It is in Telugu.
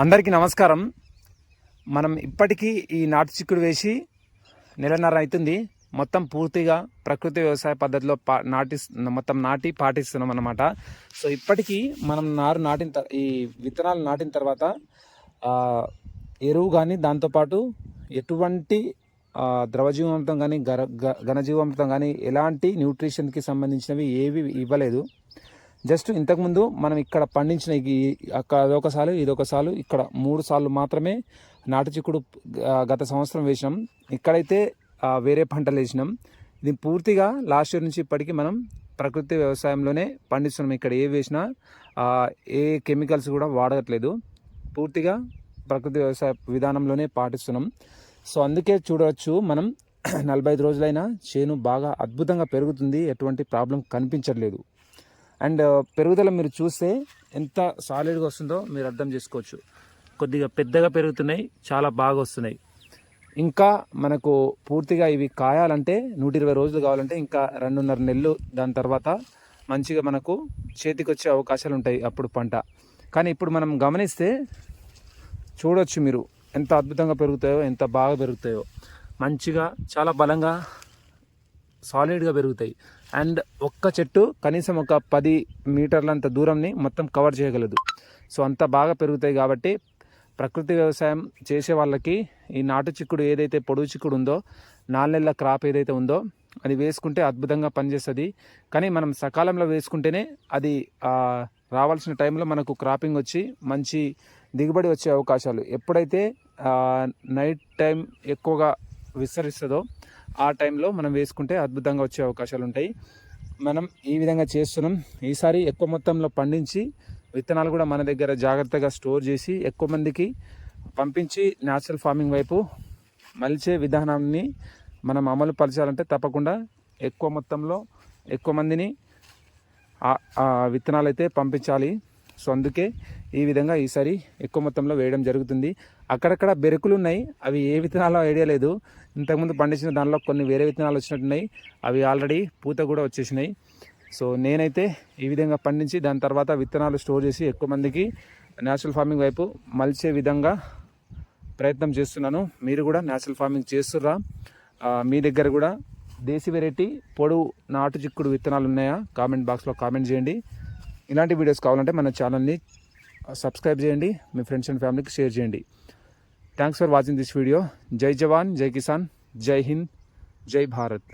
అందరికీ నమస్కారం. మనం ఇప్పటికీ ఈ నాటు చిక్కుడు వేసి నెలన్నర అవుతుంది. మొత్తం పూర్తిగా ప్రకృతి వ్యవసాయ పద్ధతిలో పా నాటి మొత్తం నాటి పాటిస్తున్నాం అన్నమాట. సో ఇప్పటికీ మనం నారు నాటిన తర్వాత ఈ విత్తనాలు నాటిన తర్వాత ఎరువు కానీ దాంతోపాటు ఎటువంటి ద్రవజీవామృతం కానీ గర ఘనజీవామృతం కానీ ఎలాంటి న్యూట్రిషన్కి సంబంధించినవి ఏవి ఇవ్వలేదు. జస్ట్ ఇంతకుముందు మనం ఇక్కడ పండించిన ఈ- సాలు ఇదొక సాలు ఇక్కడ మూడు సార్లు మాత్రమే నాటు చిక్కుడు గత సంవత్సరం వేసినాం. ఇక్కడైతే వేరే పంటలు వేసినాం. ఇది పూర్తిగా లాస్ట్ ఇయర్ నుంచి ఇప్పటికీ మనం ప్రకృతి వ్యవసాయంలోనే పండిస్తున్నాం. ఇక్కడ ఏ వేసినా ఏ కెమికల్స్ కూడా వాడట్లేదు. పూర్తిగా ప్రకృతి వ్యవసాయ విధానంలోనే పాటిస్తున్నాం. సో అందుకే చూడవచ్చు మనం నలభై ఐదు రోజులైనా చేను బాగా అద్భుతంగా పెరుగుతుంది. ఎటువంటి ప్రాబ్లం కనిపించట్లేదు. అండ్ పెరుగుదల మీరు చూస్తే ఎంత సాలిడ్గా వస్తుందో మీరు అర్థం చేసుకోవచ్చు. కొద్దిగా పెద్దగా పెరుగుతున్నాయి చాలా బాగా వస్తున్నాయి. ఇంకా మనకు పూర్తిగా ఇవి కాయాలంటే నూట ఇరవై రోజులు కావాలంటే ఇంకా రెండున్నర నెలలు దాని తర్వాత మంచిగా మనకు చేతికి వచ్చే అవకాశాలు ఉంటాయి అప్పుడు పంట. కానీ ఇప్పుడు మనం గమనిస్తే చూడొచ్చు మీరు ఎంత అద్భుతంగా పెరుగుతాయో ఎంత బాగా పెరుగుతాయో. మంచిగా చాలా బలంగా సాలిడ్గా పెరుగుతాయి. అండ్ ఒక్క చెట్టు కనీసం ఒక పది మీటర్లంత దూరంని మొత్తం కవర్ చేయగలదు. సో అంత బాగా పెరుగుతాయి కాబట్టి ప్రకృతి వ్యవసాయం చేసే వాళ్ళకి ఈ నాటు చిక్కుడు ఏదైతే పొడుగు చిక్కుడు ఉందో నాలుగు క్రాప్ ఏదైతే ఉందో అది వేసుకుంటే అద్భుతంగా పనిచేస్తుంది. కానీ మనం సకాలంలో వేసుకుంటేనే అది రావాల్సిన టైంలో మనకు క్రాపింగ్ వచ్చి మంచి దిగుబడి వచ్చే అవకాశాలు ఎప్పుడైతే నైట్ టైం ఎక్కువగా విస్తరిస్తుందో ఆ టైంలో మనం వేసుకుంటే అద్భుతంగా వచ్చే అవకాశాలు ఉంటాయి మనం ఈ విధంగా చేస్తున్నాం. ఈసారి ఎక్కువ మొత్తంలో పండించి విత్తనాలు కూడా మన దగ్గర జాగ్రత్తగా స్టోర్ చేసి ఎక్కువ మందికి పంపించి న్యాచురల్ ఫార్మింగ్ వైపు మలిచే విధానాన్ని మనం అమలు పరచాలంటే తప్పకుండా ఎక్కువ మొత్తంలో ఎక్కువ మందిని ఆ- విత్తనాలు అయితే పంపించాలి. సో అందుకే ఈ విధంగా ఈసారి ఎక్కువ మొత్తంలో వేయడం జరుగుతుంది. అక్కడక్కడ బెరుకులు ఉన్నాయి. అవి ఏ విత్తనాలో ఐడియా లేదు. ఇంతకుముందు పండించిన దానిలో కొన్ని వేరే విత్తనాలు వచ్చినట్టున్నాయి. అవి ఆల్రెడీ పూత కూడా వచ్చేసినాయి. సో నేనైతే ఈ విధంగా పండించి దాని తర్వాత విత్తనాలు స్టోర్ చేసి ఎక్కువ మందికి న్యాచురల్ ఫార్మింగ్ వైపు మలిచే విధంగా ప్రయత్నం చేస్తున్నాను. మీరు కూడా న్యాచురల్ ఫార్మింగ్ చేస్తుర్రా. మీ దగ్గర కూడా దేశీ వెరైటీ పొడవు నాటు చిక్కుడు విత్తనాలు ఉన్నాయా? కామెంట్ బాక్స్లో కామెంట్ చేయండి. ఇలాంటి వీడియోస్ కావాలంటే మన ఛానల్ని సబ్స్క్రైబ్ చేయండి మీ ఫ్రెండ్స్ అండ్ ఫ్యామిలీకి షేర్ చేయండి. Thanks for watching this video జై జవాన్ జై కిసాన్ జై హింద్ జై భారత్